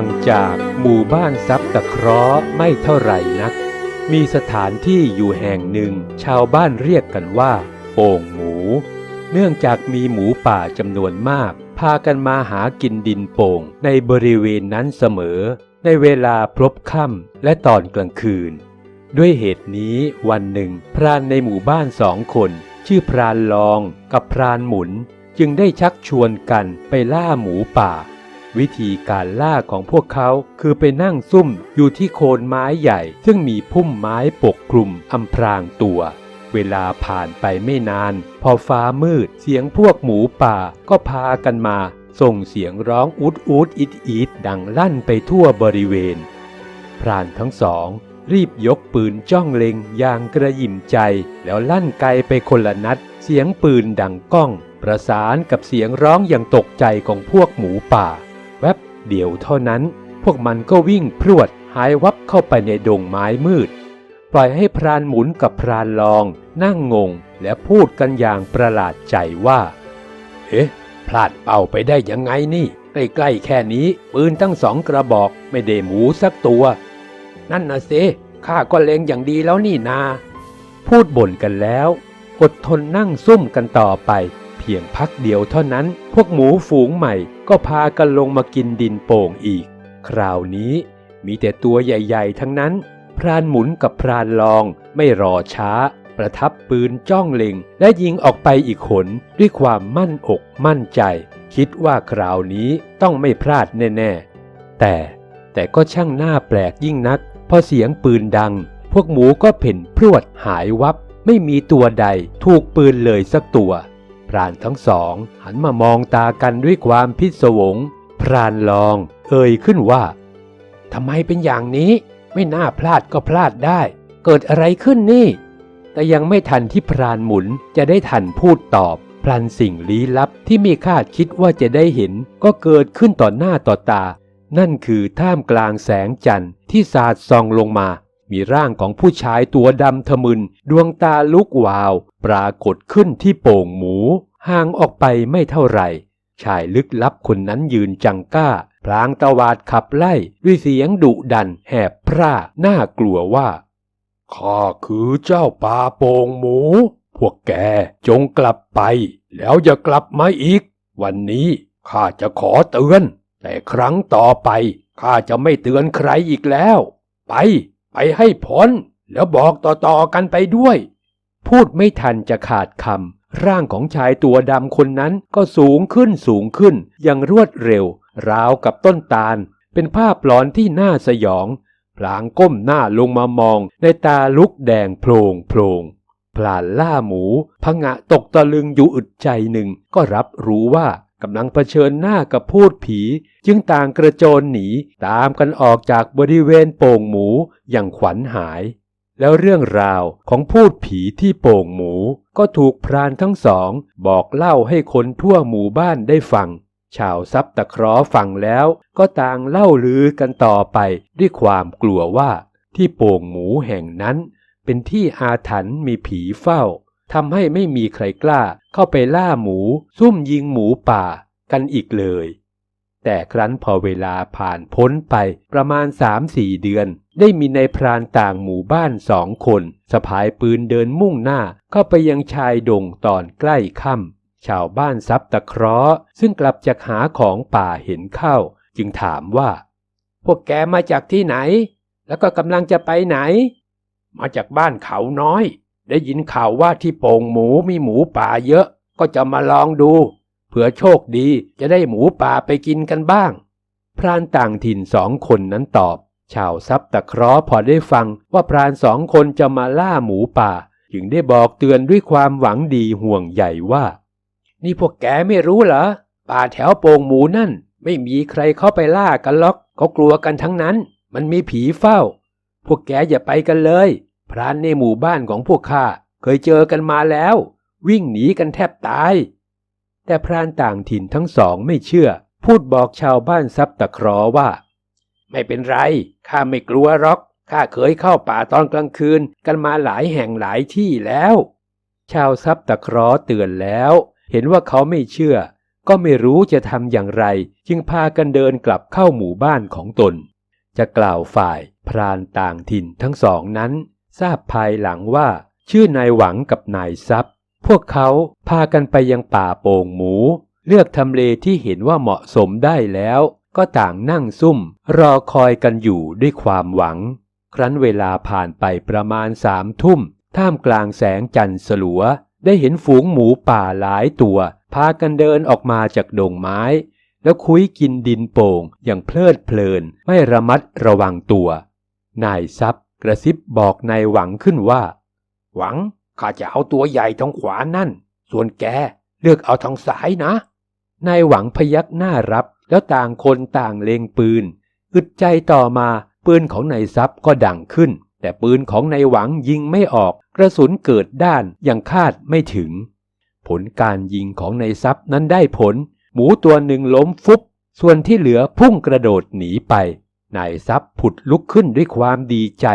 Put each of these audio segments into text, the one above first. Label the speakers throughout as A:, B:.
A: างจากหมู่บ้านซับตะเคราะห์ไม่เท่าไหร่นัก มีสถานที่อยู่แห่งหนึ่งชาวบ้านเรียกกันว่า โป่งหมู เนื่องจากมีหมูป่าจำนวนมาก พากันมาหากินดินโป่งในบริเวณนั้นเสมอ ในเวลาพลบค่ำและตอนกลางคืน ด้วยเหตุนี้วันหนึ่ง พรานในหมู่บ้านสองคน ชื่อพรานลองกับพรานหมุน จึงได้ชักชวนกันไปล่าหมูป่า วิธีการล่าของพวกเขาคือไปนั่งซุ่มอยู่ที่โคนไม้ใหญ่ ซึ่งมีพุ่มไม้ปกคลุมอำพรางตัว เวลาผ่านไปไม่นาน พอฟ้ามืดเสียงพวกหมูป่าก็พากันมา ส่งเสียงร้องอูดอูดอิดอิดดังลั่นไปทั่วบริเวณ พรานทั้งสอง รีบยกปืนจ้องเล็งอย่างกระหยิ่มใจ แล้วลั่นไกลไปคนละนัด เสียงปืนดังก้อง ประสานกับเสียงร้องอย่างตกใจของพวกหมูป่า แวบเดียวเท่านั้น พวกมันก็วิ่งพรวดหายวับเข้าไปในดงไม้มืด ปล่อยให้พรานหมุนกับพรานลองนั่งงงและพูดกันอย่างประหลาดใจว่า เอ๊ะ พลาดเป้าไปได้ยังไงนี่ ใกล้ๆแค่นี้ ปืนตั้งสองกระบอกไม่ได้หมูสักตัว นั่นนะเซข้าก็เลงอย่างดีแล้วนี่นา พูดบ่นกันแล้ว อดทนนั่งซุ่มกันต่อไป เพียงพักเดียวเท่านั้น พวกหมูฝูงใหม่ก็พากันลงมากินดินโป่งอีก คราวนี้มีแต่ตัวใหญ่ๆ ทั้งนั้น พรานหมุนกับพรานลองไม่รอช้า ประทับปืนจ้องเล็ง และยิงออกไปอีกขนด้วยความมั่นอกมั่นใจ คิดว่าคราวนี้ต้องไม่พลาดแน่ๆ แต่แต่ก็ช่างน่าแปลกยิ่งนัก พอเสียงปืนดัง พวกหมูก็เพ่นพรวดหายวับ ไม่มีตัวใดถูกปืนเลยสักตัว พรานทั้งสอง หันมามองตากันด้วยความพิศวง พรานลอง เอ่ยขึ้นว่าทำไมเป็นอย่างนี้ ไม่น่าพลาดก็พลาดได้ เกิดอะไรขึ้นนี่ แต่ยังไม่ทันที่พรานหมุนจะได้ทันพูดตอบ พลันสิ่งลี้ลับที่ไม่คาดคิดว่าจะได้เห็น ก็เกิดขึ้นต่อหน้าต่อตา นั่นคือท่ามกลางแสงจันทร์ที่สาดส่องลงมา มีร่างของผู้ชายตัวดำทะมึน ดวงตาลุกวาว ปรากฏขึ้นที่โป่งหมู ห่างออกไปไม่เท่าไหร่ ชายลึกลับคนนั้นยืนจังก้า พลางตวาดขับไล่ด้วยเสียงดุดันแหบพร่าน่ากลัวว่า ข้าคือเจ้าป่าโป่งหมู พวกแกจงกลับไป แล้วอย่ากลับมาอีก วันนี้ข้าจะขอเตือน แต่ครั้งต่อไปข้าจะไม่เตือนใครอีกแล้ว ไป ไปให้พ้น แล้วบอกต่อๆกันไปด้วย พูดไม่ทันจะขาดคำร่างของชายตัวดำคนนั้นก็สูงขึ้นสูงขึ้น อย่างรวดเร็ว ราวกับต้นตาล เป็นภาพหลอนที่น่าสยอง พลางก้มหน้าลงมามองในตาลุกแดงโพลงโพลงพลานล่าหมูพงะตกตะลึงอยู่อึดใจหนึ่งก็รับรู้ว่า กำลังเผชิญหน้ากับพูดผี จึงต่างกระโจนหนีตามกันออกจากบริเวณโป่งหมูอย่างขวัญหาย แล้วเรื่องราวของพูดผีที่โป่งหมู ก็ถูกพรานทั้งสอง บอกเล่าให้คนทั่วหมู่บ้านได้ฟัง ชาวซับตะคราะห์ฟังแล้วก็ต่างเล่าลือกันต่อไปด้วยความกลัวว่าที่โป่งหมูแห่งนั้น เป็นที่อาถรรพ์มีผีเฝ้า ทำให้ไม่มีใครกล้าเข้าไปล่าหมู ซุ่มยิงหมูป่ากันอีกเลย แต่ครั้นพอเวลาผ่านพ้นไปประมาณสามสี่เดือน ได้มีในายพรานต่างหมู่บ้านสองคนสะพายปืนเดินมุ่งหน้าเข้าไปยังชายดงตอนใกล้ค่ำชาวบ้านซับตะเคราะห์ซึ่งกลับจากหาของป่าเห็นเข้า จึงถามว่า พวกแกมาจากที่ไหน แล้วก็กำลังจะไปไหน มาจากบ้านเขาน้อย ได้ยินข่าวว่าที่โป่งหมูมีหมูป่าเยอะ ก็จะมาลองดู เผื่อโชคดีจะได้หมูป่าไปกินกันบ้าง พรานต่างถิ่นสองคนนั้นตอบ ชาวซับตะเคราะห์พอได้ฟังว่าพรานสองคนจะมาล่าหมูป่า จึงได้บอกเตือนด้วยความหวังดีห่วงใหญ่ว่า นี่พวกแกไม่รู้เหรอ ป่าแถวโป่งหมูนั่น ไม่มีใครเข้าไปล่ากันหรอกเขากลัวกันทั้งนั้น มันมีผีเฝ้า พวกแกอย่าไปกันเลย พรานในหมู่บ้านของพวกข้าเคยเจอกันมาแล้ว วิ่งหนีกันแทบตาย แต่พรานต่างถิ่นทั้งสองไม่เชื่อ พูดบอกชาวบ้านซับตะคราะห์ว่า ไม่เป็นไรข้าไม่กลัวหรอกข้าเคยเข้าป่าตอนกลางคืนกันมาหลายแห่งหลายที่แล้ว ชาวซับตะคราะห์เตือนแล้ว เห็นว่าเขาไม่เชื่อ ก็ไม่รู้จะทำอย่างไร จึงพากันเดินกลับเข้าหมู่บ้านของตน จะกล่าวฝ่ายพรานต่างถิ่นทั้งสองนั้น ทราบภายหลังว่า ชื่อนายหวังกับนายทรัพย์พวกเขาพากันไปยังป่าโป่งหมู เลือกทำเลที่เห็นว่าเหมาะสมได้แล้ว ก็ต่างนั่งซุ่ม รอคอยกันอยู่ด้วยความหวัง ครั้นเวลาผ่านไปประมาณสามทุ่ม ท่ามกลางแสงจันทร์สลัว ได้เห็นฝูงหมูป่าหลายตัว พากันเดินออกมาจากดงไม้ แล้วคุยกินดินโป่งอย่างเพลิดเพลินไม่ระมัดระวังตัว นายทรัพย์ กระซิบบอกนายหวังขึ้นว่า หวังข้าจะเอาตัวใหญ่ทางขวานั่น ส่วนแกเลือกเอาทางซ้ายนะนายหวังพยักหน้ารับแล้วต่างคนต่างเลงปืน อึดใจต่อมาปืนของนายทรัพย์ก็ดังขึ้น แต่ปืนของนายหวังยิงไม่ออก กระสุนเกิดด้านยังคาดไม่ถึง ผลการยิงของนายทรัพย์นั้นได้ผล หมูตัวหนึ่งล้มฟุบ ส่วนที่เหลือพุ่งกระโดดหนีไป นายทรัพย์ผุดลุกขึ้นด้วยความดีใจ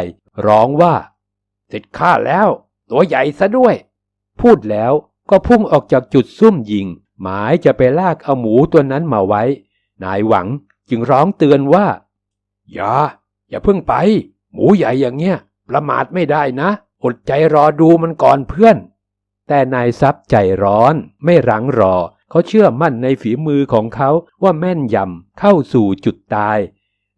A: ร้องว่าเสร็จข้าแล้ว ตัวใหญ่ซะด้วย พูดแล้วก็พุ่งออกจากจุดซุ่มยิง หมายจะไปลากเอาหมูตัวนั้นมาไว้ นายหวังจึงร้องเตือนว่า อย่า อย่าเพิ่งไป หมูใหญ่อย่างเงี้ย ประมาทไม่ได้นะอดใจรอดูมันก่อนเพื่อน แต่นายทรัพย์ใจร้อนไม่รั้งรอ เขาเชื่อมั่นในฝีมือของเขาว่าแม่นยำเข้าสู่จุดตาย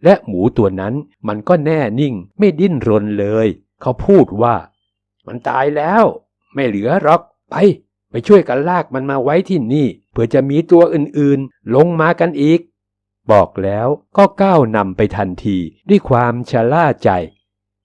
A: และหมูตัวนั้นมันก็แน่นิ่งไม่ดิ้นรนเลย เขาพูดว่า มันตายแล้ว ไม่เหลือหรอกไป ไปช่วยกันลากมันมาไว้ที่นี่เพื่อจะมีตัวอื่นๆ ลงมากันอีก บอกแล้วก็ก้าวนำไปทันทีด้วยความชะล่าใจ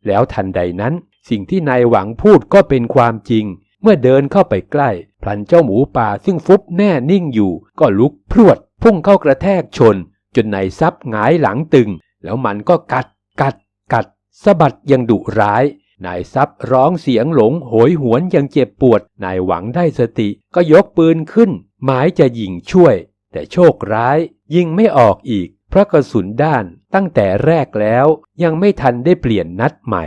A: แล้วทันใดนั้นสิ่งที่นายหวังพูดก็เป็นความจริง เมื่อเดินเข้าไปใกล้ พลันเจ้าหมูป่าซึ่งฟุบแน่นิ่งอยู่ ก็ลุกพรวด พุ่งเข้ากระแทกชน จนนายซับหงายหลังตึง แล้วมันก็กัดกัดกัดสะบัดยังดุร้าย นายซับร้องเสียงหลงโหยหวนยังเจ็บปวด นายหวังได้สติก็ยกปืนขึ้น หมายจะยิงช่วย แต่โชคร้าย ยิงไม่ออกอีก เพราะกระสุนด้านตั้งแต่แรกแล้ว ยังไม่ทันได้เปลี่ยนนัดใหม่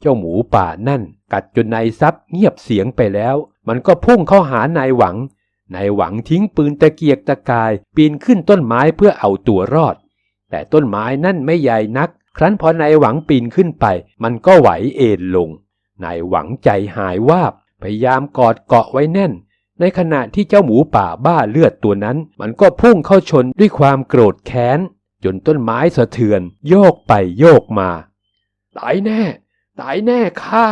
A: เจ้าหมูป่านั่น กัดจนนายซับเงียบเสียงไปแล้ว มันก็พุ่งเข้าหานายหวัง นายหวังทิ้งปืนตะเกียกตะกายปีนขึ้นต้นไม้เพื่อเอาตัวรอด แต่ต้นไม้นั่นไม่ใหญ่นัก ครั้นพอนายหวังปีนขึ้นไป มันก็ไหวเอ็นลง นายหวังใจหายวาบ พยายามกอดเกาะไว้แน่น ในขณะที่เจ้าหมูป่าบ้าเลือดตัวนั้น มันก็พุ่งเข้าชนด้วยความโกรธแค้น จนต้นไม้สะเทือน โยกไปโยกมา ตายแน่ ตายแน่ข้า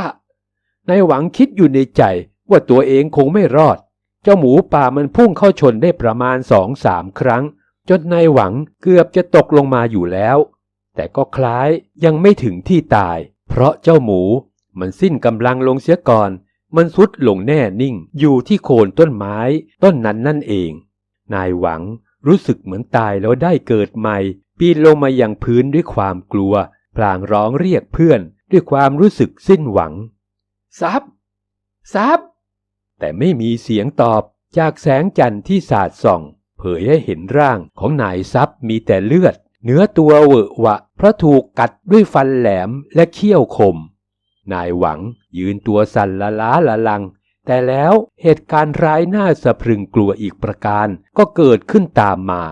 A: นายหวังคิดอยู่ในใจว่าตัวเองคงไม่รอด เจ้าหมูป่ามันพุ่งเข้าชนได้ประมาณสองสามครั้ง จนนายหวังเกือบจะตกลงมาอยู่แล้ว แต่ก็คล้ายยังไม่ถึงที่ตาย เพราะเจ้าหมูมันสิ้นกำลังลงเสียก่อน มันสุดลงแน่นิ่งอยู่ที่โคนต้นไม้ต้นนั้นนั่นเอง นายหวังรู้สึกเหมือนตายแล้วได้เกิดใหม่ ปีนลงมาอย่างพื้นด้วยความกลัว พลางร้องเรียกเพื่อนด้วยความรู้สึกสิ้นหวัง ซับซับ แต่ไม่มีเสียงตอบจากแสงจันทร์ที่สาดส่อง เผยให้เห็นร่างของนายซับมีแต่เลือด เนื้อตัวเวอะวะ เพราะถูกกัดด้วยฟันแหลมและเขี้ยวคม นายหวังยืนตัวสั่นละล้าละลัง แต่แล้วเหตุการณ์ร้ายน่าสะพรึงกลัวอีกประการก็เกิดขึ้นตามมา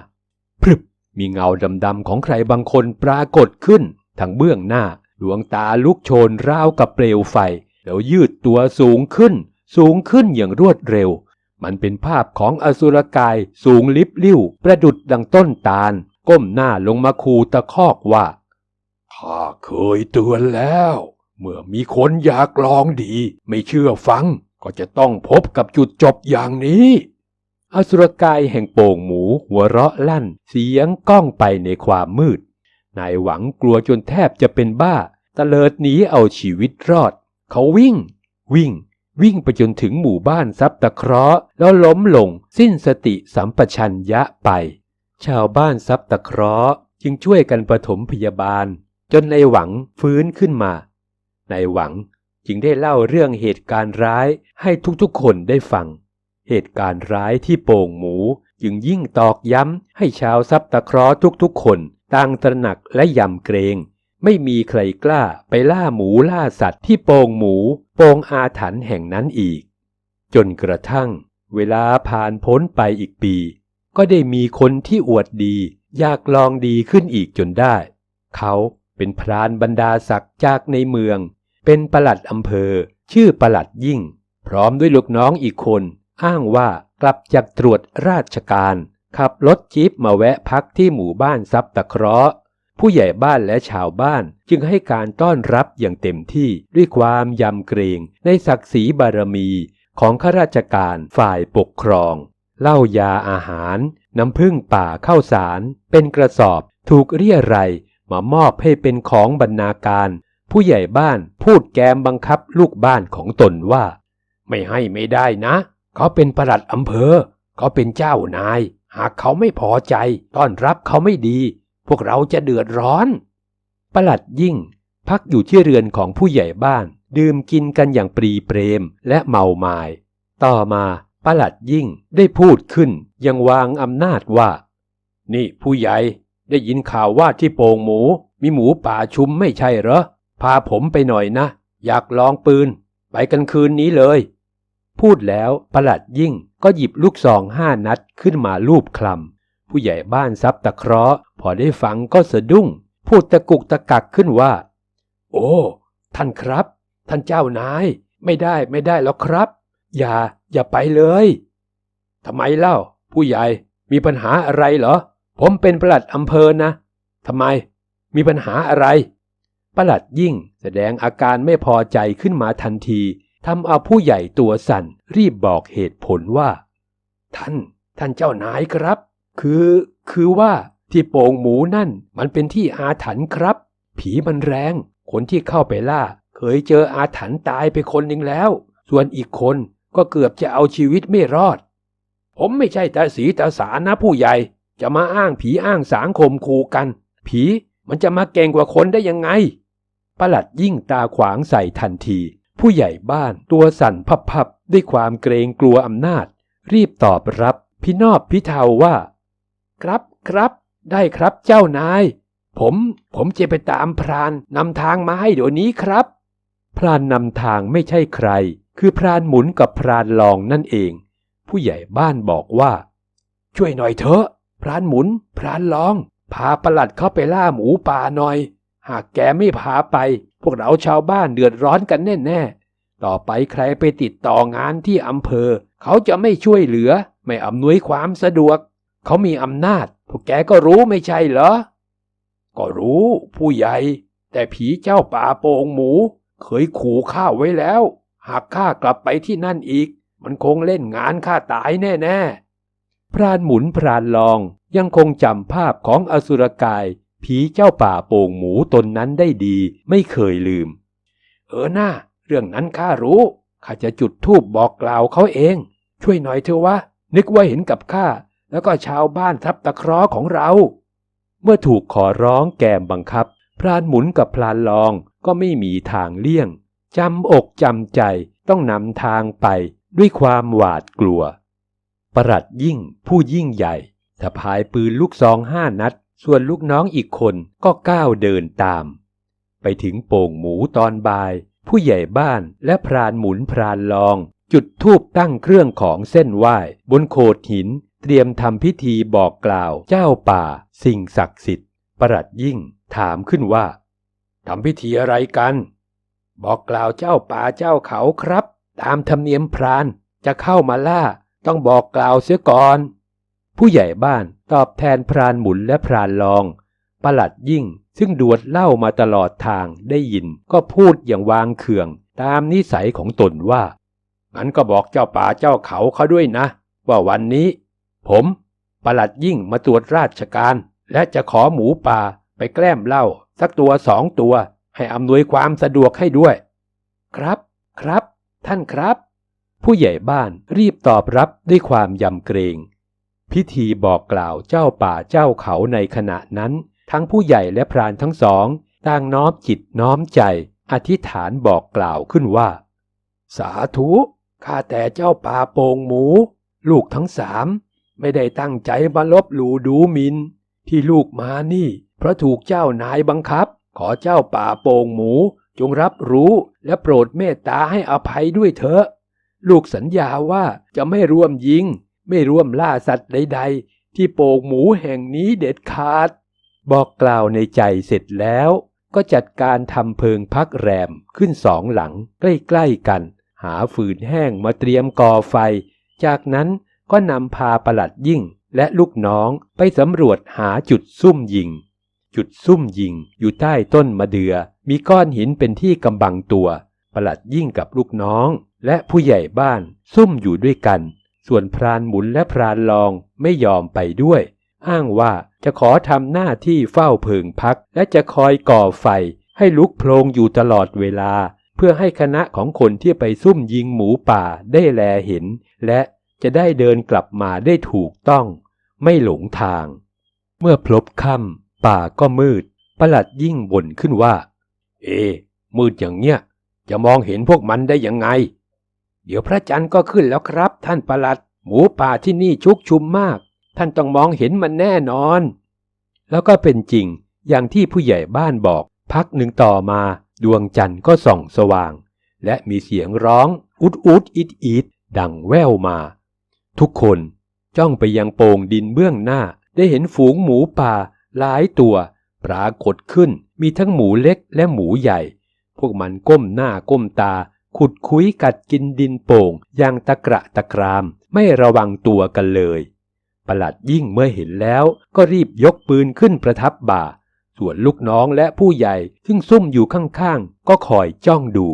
A: พรึบมีเงาดำๆของใครบางคนปรากฏขึ้นทางเบื้องหน้าดวงตาลุกโชนราวกับเปลวไฟ แล้วยืดตัวสูงขึ้น สูงขึ้นอย่างรวดเร็ว มันเป็นภาพของอสุรกายสูงลิบลิ่ว ประดุดดังต้นตาล ก้มหน้าลงมาคูตะคอกว่า ข้าเคยเตือนแล้ว เมื่อมีคนอยากลองดี ไม่เชื่อฟัง ก็จะต้องพบกับจุดจบอย่างนี้อสุรกายแห่งโป่งหมู หัวเราะลั่น เสียงก้องไปในความมืด นายหวังกลัวจนแทบจะเป็นบ้าตะเลิดหนีเอาชีวิตรอด เขาวิ่ง วิ่ง วิ่งไปจนถึงหมู่บ้านซับตะเคราะห์แล้วล้มลงสิ้นสติสัมปชัญญะไป ชาวบ้านซับตะเคราะห์จึงช่วยกันปฐมพยาบาล จนในหวังฟื้นขึ้นมา ในหวังจึงได้เล่าเรื่องเหตุการณ์ร้ายให้ทุกๆคนได้ฟัง เหตุการณ์ร้ายที่โป่งหมูจึงยิ่งตอกย้ำให้ชาวซับตะเคราะห์ทุกๆคนต่างตระหนักและยำเกรง ไม่มีใครกล้าไปล่าหมูล่าสัตว์ที่โป่งหมูโป่งอาถรรพ์แห่งนั้นอีก จนกระทั่ง เวลาผ่านพ้นไปอีกปี ก็ได้มีคนที่อวดดี อยากลองดีขึ้นอีกจนได้ เขาเป็นพรานบรรดาศักดิ์จากในเมือง เป็นประหลัดอำเภอ ชื่อประหลัดยิ่ง พร้อมด้วยลูกน้องอีกคน อ้างว่ากลับจากตรวจราชการ ขับรถจี๊ปมาแวะพักที่หมู่บ้านซับตะเคราะห์ ผู้ใหญ่บ้านและชาวบ้านจึงให้การต้อนรับอย่างเต็มที่ด้วยความยำเกรงในศักดิ์ศรีบารมีของข้าราชการฝ่ายปกครองเหล้ายาอาหาร น้ำพึ่งป่าเข้าสาร เป็นกระสอบถูกเรียไรยมามอบให้เป็นของบรรณาการ ผู้ใหญ่บ้านพูดแกมบังคับลูกบ้านของตนว่า ไม่ให้ไม่ได้นะ เขาเป็นประหลัดอำเภอ เขาเป็นเจ้านาย หากเขาไม่พอใจ ต้อนรับเขาไม่ดี พวกเราจะเดือดร้อน ประหลัดยิ่ง พักอยู่ที่เรือนของผู้ใหญ่บ้าน ดื่มกินกันอย่างปรีเปรมและเมามาย ต่อมาประหลัดยิ่งได้พูดขึ้นยังวางอำนาจว่า นี่ผู้ใหญ่ได้ยินข่าวว่าที่โป่งหมู มีหมูป่าชุมไม่ใช่เหรอ พาผมไปหน่อยนะ อยากลองปืน ไปกันคืนนี้เลย พูดแล้วประหลัดยิ่งก็หยิบลูกซองห้านัดขึ้นมาลูบคลำ ผู้ใหญ่บ้านซับตะเคราะห์พอได้ฟังก็สะดุ้ง พูดตะกุกตะกักขึ้นว่า โอ้ ท่านครับ ท่านเจ้านาย ไม่ได้ไม่ได้แล้วครับ อย่า อย่าไปเลยทำไมเล่า ผู้ใหญ่มีปัญหาอะไรเหรอ ผมเป็นประหลัดอำเภอนะทำไม มีปัญหาอะไร ประหลัดยิ่งแสดงอาการไม่พอใจขึ้นมาทันทีทำเอาผู้ใหญ่ตัวสั่นรีบบอกเหตุผลว่า ท่าน ท่านเจ้านายครับ คือคือว่าที่โป่งหมูนั่นมันเป็นที่อาถรรพ์ครับ ผีมันแรง คนที่เข้าไปล่า เคยเจออาถรรพ์ตายไปคนหนึ่งแล้ว ส่วนอีกคนก็เกือบจะเอาชีวิตไม่รอด ผมไม่ใช่ตาสีตาสานะผู้ใหญ่ จะมาอ้างผีอ้างสางคมคูกัน ผีมันจะมาเก่งกว่าคนได้ยังไงประหลัดยิ่งตาขวางใส่ทันที ผู้ใหญ่บ้านตัวสั่นพับๆด้วยความเกรงกลัวอำนาจ รีบตอบรับ พี่นอบพี่เทาว่า ครับครับ ได้ครับเจ้านาย ผมผมจะไปตามพรานนำทางมาให้เดี๋ยวนี้ครับ พรานนำทางไม่ใช่ใคร คือพรานหมุนกับพรานลองนั่นเอง ผู้ใหญ่บ้านบอกว่า ช่วยหน่อยเถอะ พรานหมุน พรานลอง พาประหลัดเข้าไปล่าหมูป่าหน่อย หากแกไม่พาไป พวกเราชาวบ้านเดือดร้อนกันแน่ๆต่อไปใครไปติดต่องานที่อำเภอ เขาจะไม่ช่วยเหลือ ไม่อำนวยความสะดวก เขามีอำนาจ พวกแกก็รู้ไม่ใช่เหรอ ก็รู้ ผู้ใหญ่ แต่ผีเจ้าป่าโป่งหมู เคยขู่ข้าไว้แล้ว หากข้ากลับไปที่นั่นอีก มันคงเล่นงานข้าตายแน่ๆ พรานหมุนพรานลองยังคงจำภาพของอสุรกาย ผีเจ้าป่าโป่งหมูตนนั้นได้ดี ไม่เคยลืม เออหน้า เรื่องนั้นข้ารู้ข้าจะจุดธูปบอกกล่าวเขาเอง ช่วยหน่อยเถอะวะนึกว่าเห็นกับข้า แล้วก็ชาวบ้านทับตะเคราะห์ของเรา เมื่อถูกขอร้องแกมบังคับ พรานหมุนกับพรานลองก็ไม่มีทางเลี่ยงจำอกจำใจต้องนำทางไปด้วยความหวาดกลัว ประหลัดยิ่งผู้ยิ่งใหญ่สะพายปืนลูกซองห้านัด ส่วนลูกน้องอีกคนก็ก้าวเดินตาม ไปถึงโป่งหมูตอนบ่าย ผู้ใหญ่บ้านและพรานหมุนพรานลอง จุดธูปตั้งเครื่องของเส้นไหว้บนโขดหิน เตรียมทำพิธีบอกกล่าวเจ้าป่า สิ่งศักดิ์สิทธิ์ ประหลัดยิ่งถามขึ้นว่าทำพิธีอะไรกัน บอกกล่าวเจ้าป่าเจ้าเขาครับ ตามธรรมเนียมพรานจะเข้ามาล่า ต้องบอกกล่าวเสียก่อน ผู้ใหญ่บ้านตอบแทนพรานหมุนและพรานลองประหลัดยิ่งซึ่งดวดเล่ามาตลอดทางได้ยินก็พูดอย่างวางเขื่อง ตามนิสัยของตนว่างั้นก็บอกเจ้าป่าเจ้าเขาเขาด้วยนะ ว่าวันนี้ ผมประหลัดยิ่งมาตรวจราชการ และจะขอหมูป่าไปแกล้มเหล้าสักตัวสองตัว ให้อำนวยความสะดวกให้ด้วย ครับ ครับ ท่านครับ ผู้ใหญ่บ้านรีบตอบรับด้วยความยำเกรง พิธีบอกกล่าวเจ้าป่าเจ้าเขาในขณะนั้น ทั้งผู้ใหญ่และพรานทั้งสองต่างน้อมจิตน้อมใจอธิษฐานบอกกล่าวขึ้นว่า สาธุ ข้าแต่เจ้าป่าโป่งหมู ลูกทั้งสาม ไม่ได้ตั้งใจมาลบหลู่ดูหมิน ที่ลูกมานี่ เพราะถูกเจ้านายบังคับ ขอเจ้าป่าโป่งหมู จงรับรู้และโปรดเมตตาให้อภัยด้วยเถอะ ลูกสัญญาว่าจะไม่ร่วมยิง ไม่ร่วมล่าสัตว์ใด ๆ ที่โป่งหมูแห่งนี้เด็ดขาด บอกกล่าวในใจเสร็จแล้วก็จัดการทำเพิงพักแรมขึ้นสองหลังใกล้ๆกัน หาฟืนแห้งมาเตรียมก่อไฟ จากนั้น ก็นำพาประหลัดยิ่งและลูกน้องไปสำรวจหาจุดซุ่มยิง จุดซุ่มยิงอยู่ใต้ต้นมะเดือ่อมีก้อนหินเป็นที่กำบังตัว ประหลัดยิ่งกับลูกน้อง และผู้ใหญ่บ้านซุ่มอยู่ด้วยกัน ส่วนพรานหมุนและพรานรองไม่ยอมไปด้วย อ้างว่าจะขอทำหน้าที่เฝ้าเพิงพัก และจะคอยก่อไฟ ให้ลุกโพลงอยู่ตลอดเวลา เพื่อให้คณะของคนที่ไปซุ่มยิงหมูป่าได้แลเห็น และ จะได้เดินกลับมาได้ถูกต้อง ไม่หลงทาง เมื่อพลบค่ำป่าก็มืด ประหลัดยิ่งบ่นขึ้นว่า เอ มืดอย่างเนี้ย จะมองเห็นพวกมันได้ยังไง เดี๋ยวพระจันทร์ก็ขึ้นแล้วครับ ท่านประหลัด หมูป่าที่นี่ชุกชุมมาก ท่านต้องมองเห็นมันแน่นอน แล้วก็เป็นจริงอย่างที่ผู้ใหญ่บ้านบอก พักหนึ่งต่อมาดวงจันทร์ก็ส่องสว่าง และมีเสียงร้องอุดอุดอิดอิดดังแว่วมา ทุกคนจ้องไปยังโป่งดินเบื้องหน้าได้เห็นฝูงหมูป่าหลายตัว ปรากฏขึ้นมีทั้งหมูเล็กและหมูใหญ่ พวกมันก้มหน้าก้มตา ขุดคุ้ยกัดกินดินโป่งอย่างตะกระตะคราม ไม่ระวังตัวกันเลยประหลัดยิ่งเมื่อเห็นแล้วก็รีบยกปืนขึ้นประทับบ่า ส่วนลูกน้องและผู้ใหญ่ซึ่งซุ่มอยู่ข้างๆ ก็คอยจ้องดู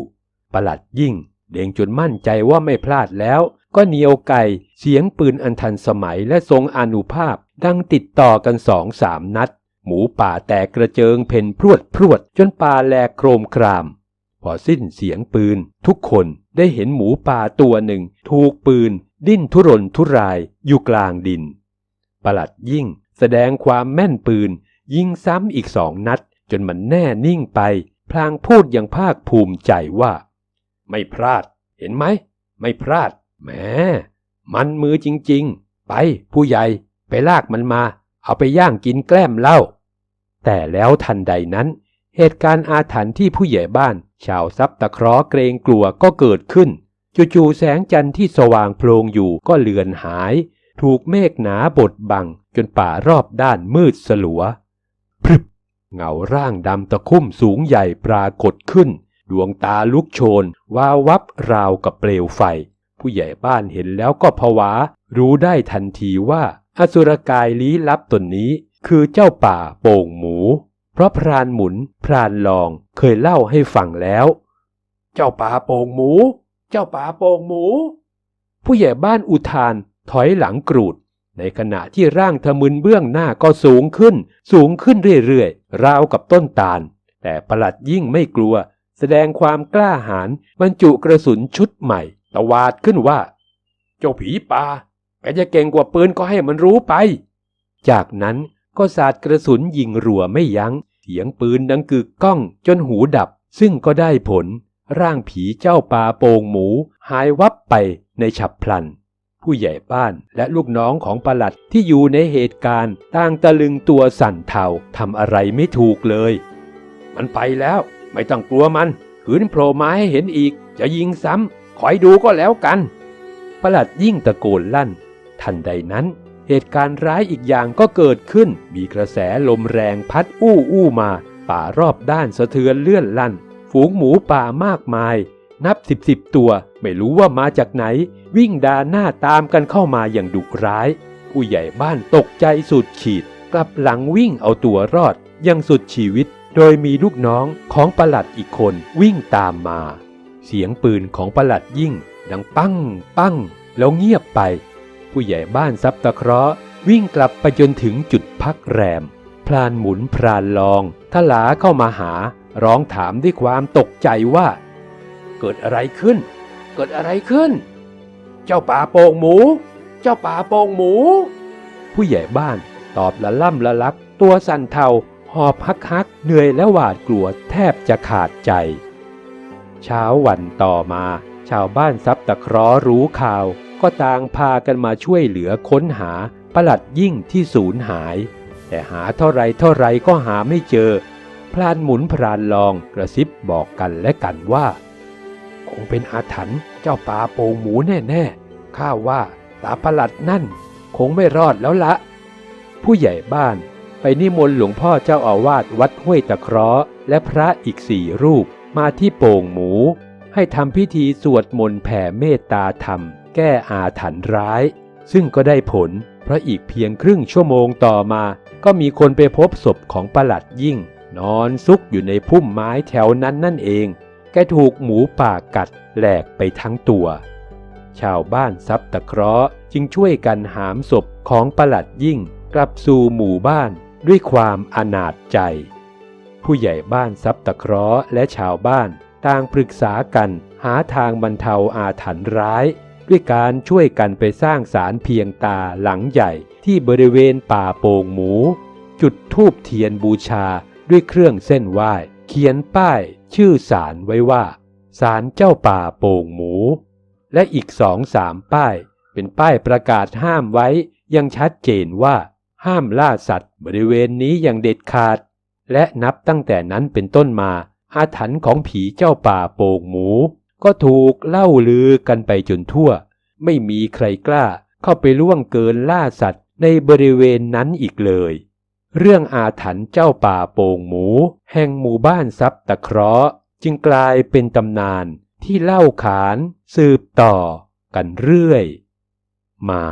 A: ประหลัดยิ่งเดงจนมั่นใจว่าไม่พลาดแล้ว ก็เหนียวไก่เสียงปืนอันทันสมัยและทรงอนุภาพ ดังติดต่อกันสองสามนัด หมูป่าแตกกระเจิงเพ่นพรวดพรวด จนป่าแหลกโครมคราม พอสิ้นเสียงปืน ทุกคนได้เห็นหมูป่าตัวหนึ่ง ถูกปืน ดิ้นทุรนทุรายอยู่กลางดินประหลัดยิ่งแสดงความแม่นปืน ยิงซ้ำอีกสองนัด จนมันแน่นิ่งไป พลางพูดอย่างภาคภูมิใจว่า ไม่พลาด เห็นไหม ไม่พลาด แหมมันมือจริงๆ ไปผู้ใหญ่ไปลากมันมา เอาไปย่างกินแกล้มเล้าแต่แล้วทันใดนั้น เหตุการณ์อาถรรพ์ที่ผู้ใหญ่บ้าน ชาวซับตะเคราะห์เกรงกลัวก็เกิดขึ้น จู่ๆแสงจันทร์ที่สว่างโพลงอยู่ก็เลือนหาย ถูกเมฆหนาบดบัง จนป่ารอบด้านมืดสลัวพรึบเงาร่างดำตะคุ่มสูงใหญ่ปรากฏขึ้น ดวงตาลุกโชนวาววับราวกับเปลวไฟ ผู้ใหญ่บ้านเห็นแล้วก็ผวา รู้ได้ทันทีว่า อสุรกายลี้ลับตนนี้ คือเจ้าป่าโป่งหมู เพราะพรานหมุนพรานลองเคยเล่าให้ฟังแล้ว เจ้าป่าโป่งหมู เจ้าป่าโป่งหมู ผู้ใหญ่บ้านอุทานถอยหลังกรูด ในขณะที่ร่างทะมึนเบื้องหน้าก็สูงขึ้น สูงขึ้นเรื่อยๆ ราวกับต้นตาล แต่ประหลัดยิ่งไม่กลัว แสดงความกล้าหาญบรรจุกระสุนชุดใหม่ ตวาดขึ้นว่า เจ้าผีป่าแกจะเก่งกว่าปืนก็ให้มันรู้ไป จากนั้นก็สาดกระสุนยิงรัวไม่ยัง้ง เสียงปืนดังกึกก้องจนหูดับ ซึ่งก็ได้ผล ร่างผีเจ้าป่าโป่งหมู หายวับไปในฉับพลัน ผู้ใหญ่บ้านและลูกน้องของประหลัดที่อยู่ในเหตุการณ์ต่างตะลึงตัวสั่นเทาทำอะไรไม่ถูกเลย มันไปแล้ว ไม่ต้องกลัวมันขืนโผล่มาให้เห็นอีก จะยิงซ้ำ คอยดูก็แล้วกัน ประหลัดยิ่งตะโกนลั่น ทันใดนั้น เหตุการณ์ร้ายอีกอย่างก็เกิดขึ้น มีกระแสลมแรงพัดอู้อู้มา ป่ารอบด้านสะเทือนเลื่อนลั่น ฝูงหมูป่ามากมาย นับสิบสิบตัว ไม่รู้ว่ามาจากไหน วิ่งดาหน้าตามกันเข้ามาอย่างดุร้าย ผู้ใหญ่บ้านตกใจสุดขีด กลับหลังวิ่งเอาตัวรอดยังสุดชีวิต โดยมีลูกน้องของประหลัดอีกคนวิ่งตามมา เสียงปืนของประหลัดยิ่ง ดังปั้งปั้ง แล้วเงียบไป ผู้ใหญ่บ้านซับตะเคราะห์วิ่งกลับไปจนถึงจุดพักแรม พลานหมุนพรานลองทลาเข้ามาหา ร้องถามด้วยความตกใจว่า เกิดอะไรขึ้น เกิดอะไรขึ้น เจ้าป่าโป่งหมู เจ้าป่าโป่งหมู ผู้ใหญ่บ้านตอบละล่ำละลัก ตัวสั่นเทาหอบฮักฮักเหนื่อยและหวาดกลัวแทบจะขาดใจ เช้าวันต่อมา ชาวบ้านซับตะคราะห์รู้ข่าว ก็ต่างพากันมาช่วยเหลือค้นหาประหลัดยิ่งที่สูญหาย แต่หาเท่าไรเท่าไรก็หาไม่เจอ พลานหมุนพรานลองกระซิบบอกกันและกันว่า คงเป็นอาถรรพ์เจ้าป่าโป่งหมูแน่ๆข้าว่าตาประหลัดนั่น คงไม่รอดแล้วละ ผู้ใหญ่บ้านไปนิมนต์หลวงพ่อเจ้าอาวาสวัดห้วยตะเคราะห์และพระอีกสี่รูป มาที่โป่งหมู ให้ทำพิธีสวดมนต์แผ่เมตตาธรรม แก้อาถรรพ์ร้าย ซึ่งก็ได้ผล เพราะอีกเพียงครึ่งชั่วโมงต่อมา ก็มีคนไปพบศพของประหลัดยิ่ง นอนซุกอยู่ในพุ่มไม้แถวนั้นนั่นเอง แกถูกหมูป่ากัดแหลกไปทั้งตัว ชาวบ้านซับตะเคราะห์จึงช่วยกันหามศพของประหลัดยิ่ง กลับสู่หมู่บ้านด้วยความอนาจใจ ผู้ใหญ่บ้านซับตะเคราะห์และชาวบ้าน ต่างปรึกษากันหาทางบรรเทาอาถรรพ์ร้าย ด้วยการช่วยกันไปสร้างศาลเพียงตาหลังใหญ่ที่บริเวณป่าโป่งหมู จุดธูปเทียนบูชาด้วยเครื่องเส้นไหว้ เขียนป้ายชื่อศาลไว้ว่าศาลเจ้าป่าโป่งหมู และอีกสองสามป้าย เป็นป้ายประกาศห้ามไว้ยังชัดเจนว่า ห้ามล่าสัตว์บริเวณนี้อย่างเด็ดขาด และนับตั้งแต่นั้นเป็นต้นมา อาถรรพ์ของผีเจ้าป่าโป่งหมู ก็ถูกเล่าลือกันไปจนทั่ว ไม่มีใครกล้าเข้าไปล่วงเกินล่าสัตว์ในบริเวณนั้นอีกเลย เรื่องอาถรรพ์เจ้าป่าโป่งหมู แห่งหมู่บ้านซับตะเคราะห์จึงกลายเป็นตำนานที่เล่าขานสืบต่อกันเรื่อย มา